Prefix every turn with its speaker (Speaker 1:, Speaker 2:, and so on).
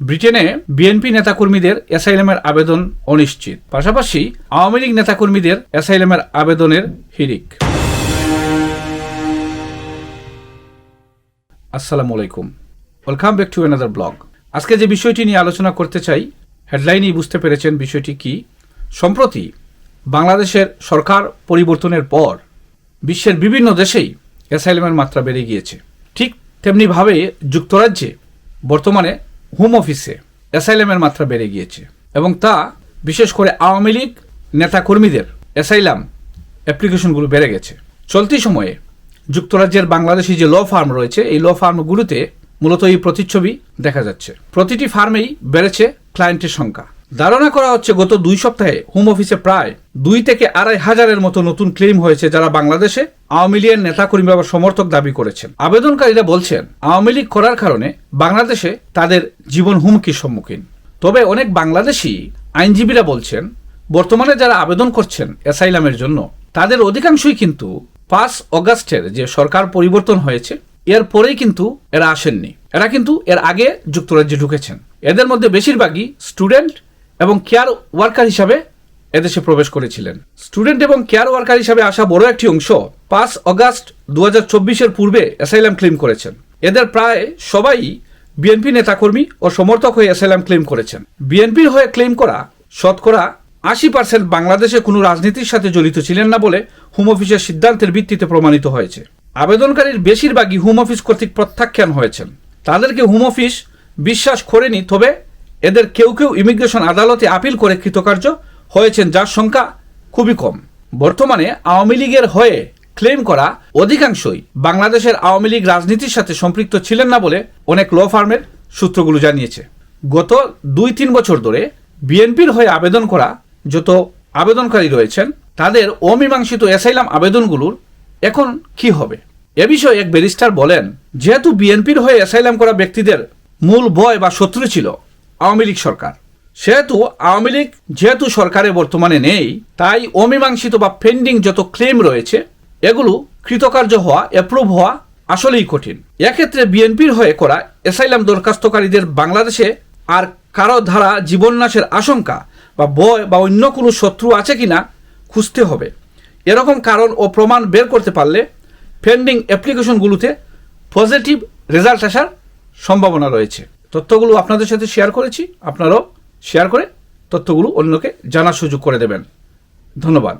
Speaker 1: ব্রিটেনে বিএনপি নেতাকর্মীদের অ্যাসাইলামের আবেদন অনিশ্চিত। পাশাপাশি আওয়ামী লীগ নেতাকর্মীদের অ্যাসাইলামের আবেদনের হিরিক আসসালামু আলাইকুম। Welcome back to another blog. আজকে যে বিষয়টি নিয়ে আলোচনা করতে চাই, হেডলাইনেই বুঝতে পেরেছেন বিষয়টি কি। সম্প্রতি বাংলাদেশের সরকার পরিবর্তনের পর বিশ্বের বিভিন্ন দেশেই অ্যাসাইলামের মাত্রা বেড়ে গিয়েছে। ঠিক তেমনিভাবে যুক্তরাজ্যে বর্তমানে হোম অফিসে অ্যাসাইলামের মাত্রা বেড়ে গিয়েছে এবং তা, বিশেষ করে আওয়ামী লীগ নেতাকর্মীদের অ্যাসাইলাম অ্যাপ্লিকেশনগুলো বেড়ে গেছে। চলতি সময়ে যুক্তরাজ্যের বাংলাদেশি যে ল ফার্ম রয়েছে, এই ল ফার্মগুলোতে মূলত এই প্রতিচ্ছবি দেখা যাচ্ছে। প্রতিটি ফার্মেই বেড়েছে ক্লায়েন্টের সংখ্যা। ধারণা করা হচ্ছে গত দুই সপ্তাহে হোম অফিসে প্রায় দুই থেকে আড়াই হাজারের মতো নতুন ক্লেম হয়েছে যারা বাংলাদেশে আওয়ামী লীগের নেতাকর্মী বা সমর্থক দাবি করেছেন। আবেদনকারীরা বলছেন, আওয়ামী লীগ করার কারণে বাংলাদেশে তাদের জীবন হুমকির সম্মুখীন। তবে অনেক বাংলাদেশি আইনজীবীরা বলছেন, বর্তমানে যারা আবেদন করছেন অ্যাসাইলামের জন্য, তাদের অধিকাংশই কিন্তু পাঁচ অগাস্টের যে সরকার পরিবর্তন হয়েছে, এর পরেই কিন্তু এরা আসেননি। এরা কিন্তু এর আগে যুক্তরাজ্যে ঢুকেছেন। এদের মধ্যে বেশিরভাগই স্টুডেন্ট এবং কেয়ার ওয়ার্কার হিসাবে এদেশে প্রবেশ করেছিলেন। স্টুডেন্ট এবং কেয়ার ওয়ার্কার হিসাবে আসা বড় একটি অংশ পাঁচ অগাস্ট দু হাজার পূর্বে অ্যাসাইলাম ক্লেম করেছেন। এদের প্রায় সবাই বিএনপি নেতাকর্মী ও সমর্থক হয়ে অ্যাসাইলাম ক্লেম করেছেন। বিএনপির হয়ে ক্লেম করা শতকরা আশি পার্সেন্ট বাংলাদেশে কোনো রাজনীতির সাথে জড়িত ছিলেন না বলে হোম অফিসের সিদ্ধান্তের ভিত্তিতে প্রমাণিত হয়েছে। আবেদনকারীর বেশিরভাগই হোম অফিস কর্তৃক প্রত্যাখ্যান হয়েছেন। তাদেরকে হোম অফিস বিশ্বাস করেনি, তবে এদের কেউ কেউ ইমিগ্রেশন আদালতে আপিল করে কৃতকার্য হয়েছেন যার সংখ্যা খুবই কম। বর্তমানে আওয়ামী লীগের হয়ে ক্লেম করা অধিকাংশই বাংলাদেশের আওয়ামী লীগ রাজনীতির সাথে সম্পৃক্ত ছিলেন না বলে অনেক ল ফার্মের সূত্রগুলো জানিয়েছে। গত দুই তিন বছর ধরে বিএনপির হয়ে আবেদন করা যত আবেদনকারী রয়েছেন, তাদের অমীমাংসিত অ্যাসাইলাম আবেদনগুলোর এখন কি হবে? এ বিষয়ে এক ব্যারিস্টার বলেন, যেহেতু বিএনপির হয়ে অ্যাসাইলাম করা ব্যক্তিদের মূল ভয় বা শত্রু ছিল আওয়ামী লীগ সরকার সেহেতু আওয়ামী লীগ যেহেতু সরকারে বর্তমানে নেই, তাই অমীমাংসিত বা পেন্ডিং যত ক্লেম রয়েছে, এগুলো কৃতকার্য হওয়া অ্যাপ্রুভ হওয়া আসলেই কঠিন। এক্ষেত্রে বিএনপির হয়ে করা এসাইলাম দরখাস্তকারীদের বাংলাদেশে আর কারও ধারা জীবননাশের আশঙ্কা বা বয় বা অন্য কোনো শত্রু আছে কিনা খুঁজতে হবে। এরকম কারণ ও প্রমাণ বের করতে পারলে পেন্ডিং অ্যাপ্লিকেশনগুলোতে পজিটিভ রেজাল্ট আসার সম্ভাবনা রয়েছে। তথ্যগুলো আপনাদের সাথে শেয়ার করেছি, আপনারাও শেয়ার করে তথ্যগুলো অন্যকে জানার সুযোগ করে দেবেন। ধন্যবাদ।